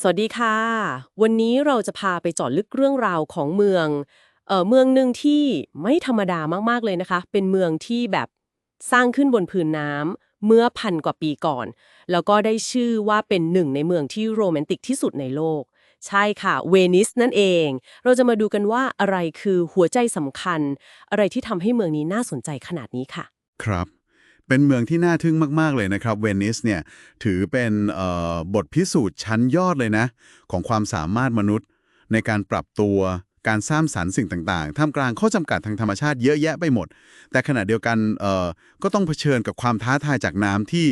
สวัสดีค่ะ วันนี้เราจะพาไปเจาะลึกเรื่องราวของเมืองเอ่อเมืองหนึ่งที่ไม่ธรรมดามากๆเลยนะคะ เป็นเมืองที่แบบสร้างขึ้นบนพื้นน้ำเมื่อพันกว่าปีก่อน แล้วก็ได้ชื่อว่าเป็นหนึ่งในเมืองที่โรแมนติกที่สุดในโลก ใช่ค่ะ เวนิสนั่นเอง เราจะมาดูกันว่าอะไรคือหัวใจสำคัญ อะไรที่ทำให้เมืองนี้น่าสนใจขนาดนี้ค่ะ ครับ เป็นเมืองที่น่าทึ่งมาก ๆ เลยนะครับ เวนิสเนี่ยถือเป็นเอ่อบทพิสูจน์ชั้นยอดเลยนะ ของความสามารถมนุษย์ ในการปรับตัวการสร้างสรรค์สิ่งต่าง ๆ ท่ามกลางข้อจำกัดทางธรรมชาติเยอะแยะไปหมด แต่ขณะเดียวกันเอ่อก็ต้องเผชิญกับความท้าทายจากน้ำที่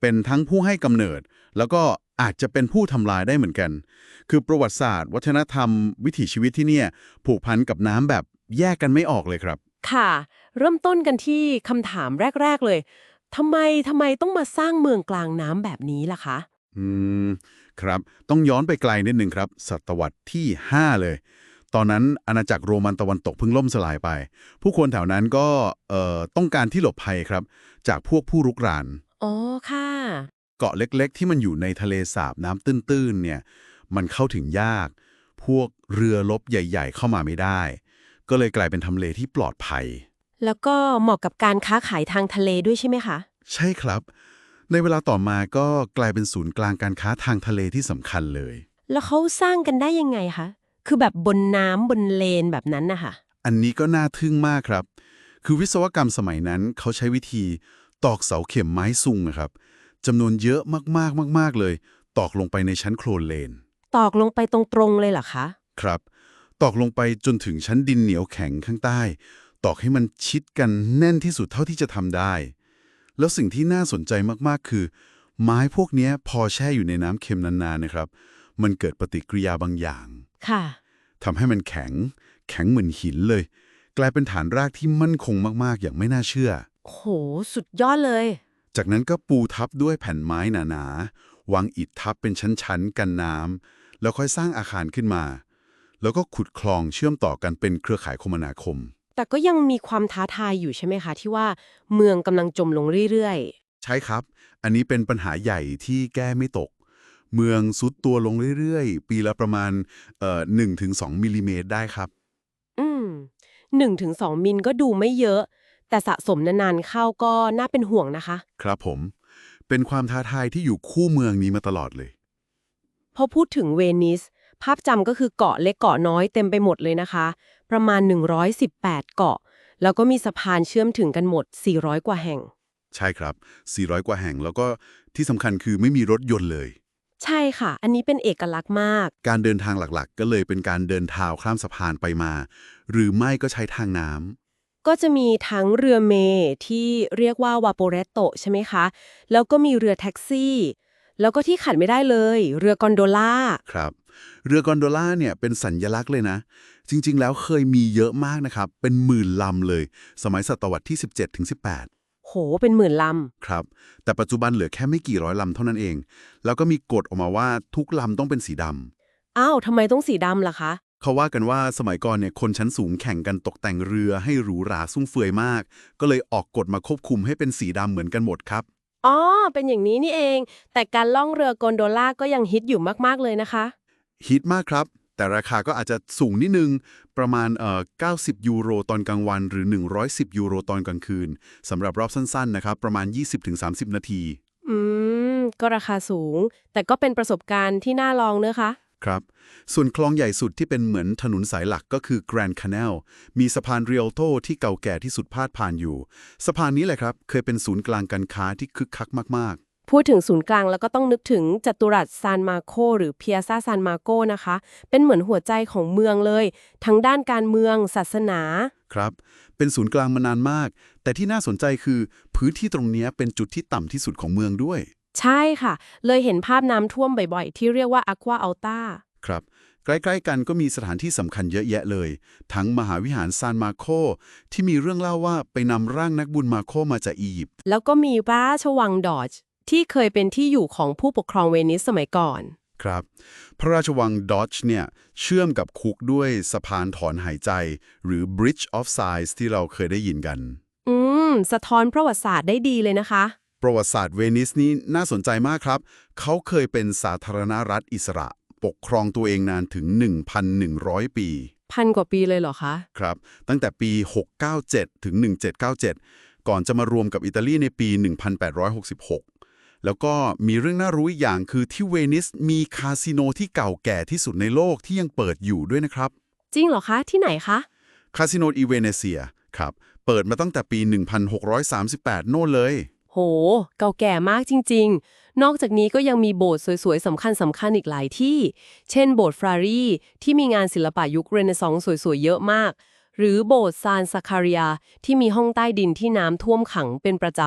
เป็นทั้งผู้ให้กำเนิด แล้วก็อาจจะเป็นผู้ทำลายได้เหมือนกัน คือประวัติศาสตร์ วัฒนธรรม วิถีชีวิตที่เนี่ยผูกพันกับน้ำแบบแยกกันไม่ออกเลยครับ ค่ะ เริ่มต้นกันที่คำถามแรก ๆ เลยทำไมทำไมต้องมาสร้างเมืองกลางน้ำแบบนี้ล่ะคะ อืม ครับ ต้องย้อนไปไกลนิดนึงครับ ศตวรรษที่ 5 เลย ตอนนั้นอาณาจักรโรมันตะวันตกเพิ่งล่มสลายไป ผู้คนแถวนั้นก็เอ่อต้องการที่หลบภัยครับ จากพวกผู้รุกราน อ๋อ ค่ะ เกาะเล็กๆ ที่มันอยู่ในทะเลสาบน้ำตื้นๆ เนี่ย มันเข้าถึงยาก พวกเรือลบใหญ่ ๆ เข้ามาไม่ได้ ก็เลยกลายเป็นทำเลที่ปลอดภัย แล้วก็เหมาะกับการค้าขายทางทะเลด้วยใช่ไหมคะ ใช่ครับ ในเวลาต่อมาก็กลายเป็นศูนย์กลางการค้าทางทะเลที่สำคัญเลย แล้วเขาสร้างกันได้ยังไงคะ คือแบบบนน้ำบนเลนแบบนั้นนะคะอันนี้ก็น่าทึ่งมากครับ คือวิศวกรรมสมัยนั้นเขาใช้วิธีตอกเสาเข็มไม้ซุงนะครับจำนวนเยอะมากๆมาก ๆ เลย ตอกลงไปในชั้นโคลนเลน ตอกลงไปตรงๆเลยเหรอคะ ครับ ตอกลงไปจนถึงชั้นดินเหนียวแข็งข้างใต้ ตอกให้มันชิดกันแน่นที่สุดเท่าที่จะทำได้ แล้วสิ่งที่น่าสนใจมากๆ คือ ไม้พวกเนี้ยพอแช่อยู่ในน้ำเค็มนานๆนะครับ มันเกิดปฏิกิริยาบางอย่างค่ะทำให้มันแข็ง แข็งเหมือนหินเลย กลายเป็นฐานรากที่มั่นคงมากๆ อย่างไม่น่าเชื่อ โห สุดยอดเลย จากนั้นก็ปูทับด้วยแผ่นไม้หนาๆวางอิฐทับเป็นชั้นๆ กันน้ำแล้วค่อยสร้างอาคารขึ้นมา แล้วก็ขุดคลองเชื่อมต่อกันเป็นเครือข่ายคมนาคม แต่ก็ยังมีความท้าทายอยู่ใช่ไหมคะ ที่ว่าเมืองกำลังจมลงเรื่อยใช่ครับ อันนี้เป็นปัญหาใหญ่ที่แก้ไม่ตก เมืองซุดตัวลงเรื่อยๆ ปีละประมาณเอ่อ1-2มิลลิเมตรได้ครับๆอืมหนึ่งถึงสองมิลก็ดูไม่เยอะ แต่สะสมนานๆเข้าก็น่าเป็นห่วงนะคะ ครับผม เป็นความท้าทายที่อยู่คู่เมืองนี้มาตลอดเลย พอพูดถึงเวนิสภาพจำก็คือเกาะเล็กเกาะน้อยเต็มไปหมดเลยนะคะ ประมาณ 118 เกาะ แล้วก็มีสะพานเชื่อมถึงกันหมด 400 กว่าแห่ง ใช่ครับ 400 กว่าแห่งแล้วก็ที่สำคัญคือไม่มีรถยนต์เลย ใช่ค่ะ อันนี้เป็นเอกลักษณ์มาก การเดินทางหลักๆ ก็เลยเป็นการเดินเท้าข้ามสะพานไปมา หรือไม่ก็ใช้ทางน้ำ ก็จะมีทั้งเรือเมที่เรียกว่าวาโปเรโตใช่ไหมคะ แล้วก็มีเรือแท็กซี่ แล้วก็ที่ขาดไม่ได้เลย เรือกอนโดล่าครับ เรือกอนโดล่าเนี่ยเป็นสัญญลักษณ์เลยนะ จริง ๆ แล้วเคยมีเยอะมากนะครับ เป็นหมื่นลำเลย สมัยศตวรรษที่ 17ถึง18โห เป็นหมื่นลครับ แต่ปัจจุบันเหลือแค่ไม่กี่ร้อยลำเท่านั้นเอง แล้วก็มีกฎออกมาว่าทุกลำต้องเป็นสีดำำอ้าวทำไมต้องสีดำล่ะคะ เขาว่ากันว่าสมัยก่อนเนี่ยคนชั้นสูงแข่งกันตกแต่งเรือให้หรูหราซุ่มเฟือยมาก ก็เลยออกกฎมาควบคุมให้เป็นสีดำเหมือนกันหมดครับ อ๋อ เป็นอย่างนี้นี่เอง แต่การล่องเรือกอนโดล่าก็ยังฮิตอยู่มาก ๆ เลยนะคะ ฮิตมากครับ แต่ราคาก็อาจจะสูงนิดนึง ประมาณเอ่อ90 ยูโรตอนกลางวัน หรือ 110 ยูโรตอนกลางคืนสำหรับรอบสั้น ๆ นะครับ ประมาณ 20-30 นาที อืม ก็ราคาสูง แต่ก็เป็นประสบการณ์ที่น่าลองเนอะคะ ครับ ส่วนคลองใหญ่สุดที่เป็นเหมือนถนนสายหลักก็คือ Grand Canal มีสะพานเรียลโตที่เก่าแก่ที่สุดพาดผ่านอยู่ สะพานนี้แหละครับ เคยเป็นศูนย์กลางการค้าที่คึกคักมากพูดถึงศูนย์กลางแล้วก็ต้องนึกถึงจัตุรัสซานมาโกหรือเพียซาซานมาโกนะคะ เป็นเหมือนหัวใจของเมืองเลย ทั้งด้านการเมือง ศาสนาๆครับ เป็นศูนย์กลางมานานมาก แต่ที่น่าสนใจคือพื้นที่ตรงเนี้ยเป็นจุดที่ต่ำที่สุดของเมืองด้วย ใช่ค่ะ เลยเห็นภาพน้ำท่วมบ่อยๆ ที่เรียกว่าอควาอัลตาครับ ใกล้ๆกันก็มีสถานที่สำคัญเยอะแยะเลย ทั้งมหาวิหารซานมาโค ที่มีเรื่องเล่าว่าไปนำร่างนักบุญมาโคมาจากอียิปต์แล้วก็มีพระราชวังดอจที่เคยเป็นที่อยู่ของผู้ปกครองเวนิสสมัยก่อน ครับ พระราชวังดอชเนี่ยเชื่อมกับคุกด้วยสะพานถอนหายใจ หรือ Bridge of Sighs ที่เราเคยได้ยินกัน อืม สะท้อนประวัติศาสตร์ได้ดีเลยนะคะ ประวัติศาสตร์เวนิสนี่น่าสนใจมากครับ เขาเคยเป็นสาธารณรัฐอิสระ ปกครองตัวเองนานถึง 1,100 ปี พันกว่าปีเลยเหรอคะ ครับ ตั้งแต่ปี 697 ถึง 1797 ก่อนจะมารวมกับอิตาลีในปี 1866 แล้วก็มีเรื่องน่ารู้อีกอย่างคือที่เวนิสมีคาสิโนที่เก่าแก่ที่สุดในโลกที่ยังเปิดอยู่ด้วยนะครับ จริงเหรอคะ ที่ไหนคะ คาสิโนอีเวเนเซีย ครับ เปิดมาตั้งแต่ปี 1638 โน่นเลย โห เก่าแก่มากจริง ๆ นอกจากนี้ก็ยังมีโบสถ์สวย ๆ สำคัญสำคัญอีกหลายที่ เช่นโบสถ์ฟรารีที่มีงานศิลปะยุคเรเนซองส์สวย ๆ เยอะมาก หรือโบสถ์ซานซาคาริยาที่มีห้องใต้ดินที่น้ำท่วมขังเป็นประจ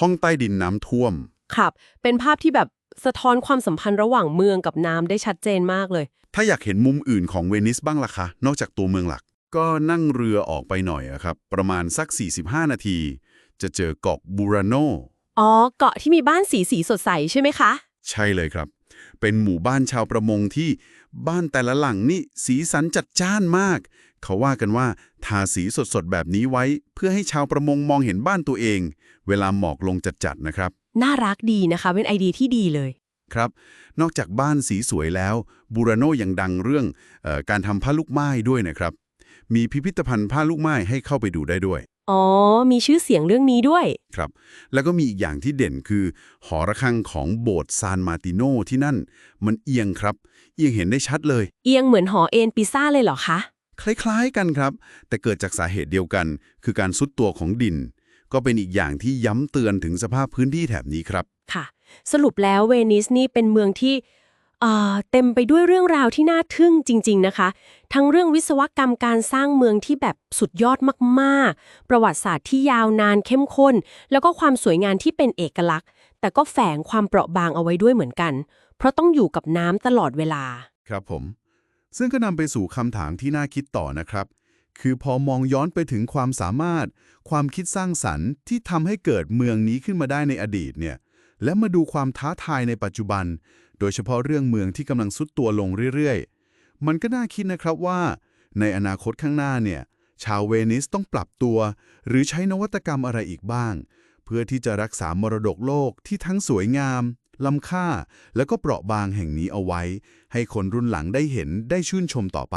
ห้องใต้ดินน้ำท่วมำครับ เป็นภาพที่แบบสะท้อนความสัมพันธ์ระหว่างเมืองกับน้ำได้ชัดเจนมากเลย ถ้าอยากเห็นมุมอื่นของเวนิสบ้างล่ะคะ นอกจากตัวเมืองหลัก ก็นั่งเรือออกไปหน่อยอะครับ ประมาณสัก 45 นาที จะเจอเกาะบูราโน อ๋อ เกาะที่มีบ้านสีสีสดใสใช่ไหมคะ ใช่เลยครับ เป็นหมู่บ้านชาวประมงที่บ้านแต่ละหลังนี่สีสันจัดจ้านมาก เขาว่ากันว่าทาสีสดๆแบบนี้ไว้ เพื่อให้ชาวประมงมองเห็นบ้านตัวเอง เวลาหมอกลงจัดๆนะครับ น่ารักดีนะคะ เป็นไอเดียที่ดีเลยครับ นอกจากบ้านสีสวยแล้วบูราโนยังดังเรื่องเออการทำผ้าลูกไม้ด้วยนะครับ มีพิพิธภัณฑ์ผ้าลูกไม้ให้เข้าไปดูได้ด้วย อ๋อ มีชื่อเสียงเรื่องนี้ด้วย ครับ แล้วก็มีอีกอย่างที่เด่นคือ หอระฆังของโบสถ์ซานมาติโนที่นั่น มันเอียงครับ เอียงเห็นได้ชัดเลย เอียงเหมือนหอเอ็นปิซ่าเลยเหรอคะ คล้ายๆกันครับ แต่เกิดจากสาเหตุเดียวกัน คือการซุดตัวของดิน ก็เป็นอีกอย่างที่ย้ำเตือนถึงสภาพพื้นที่แถบนี้ครับ ค่ะ สรุปแล้วเวนิสนี่เป็นเมืองที่ เต็มไปด้วยเรื่องราวที่น่าทึ่งจริง ๆ นะคะ ทั้งเรื่องวิศวกรรมการสร้างเมืองที่แบบสุดยอดมากๆ ประวัติศาสตร์ที่ยาวนานเข้มข้น แล้วก็ความสวยงามที่เป็นเอกลักษณ์ แต่ก็แฝงความเปราะบางเอาไว้ด้วยเหมือนกัน เพราะต้องอยู่กับน้ำตลอดเวลา ครับผม ซึ่งก็นำไปสู่คำถามที่น่าคิดต่อนะครับ คือพอมองย้อนไปถึงความสามารถ ความคิดสร้างสรรค์ที่ทำให้เกิดเมืองนี้ขึ้นมาได้ในอดีตเนี่ยและมาดูความท้าทายในปัจจุบัน โดยเฉพาะเรื่องเมืองที่กำลังซุดตัวลงเรื่อยๆ มันก็น่าคิดนะครับว่า ในอนาคตข้างหน้าเนี่ย ชาวเวนิสต้องปรับตัว หรือใช้นวัตกรรมอะไรอีกบ้าง เพื่อที่จะรักษามรดกโลกที่ทั้งสวยงามล้ำค่า และก็เปราะบางแห่งนี้เอาไว้ ให้คนรุ่นหลังได้เห็นได้ชื่นชมต่อไป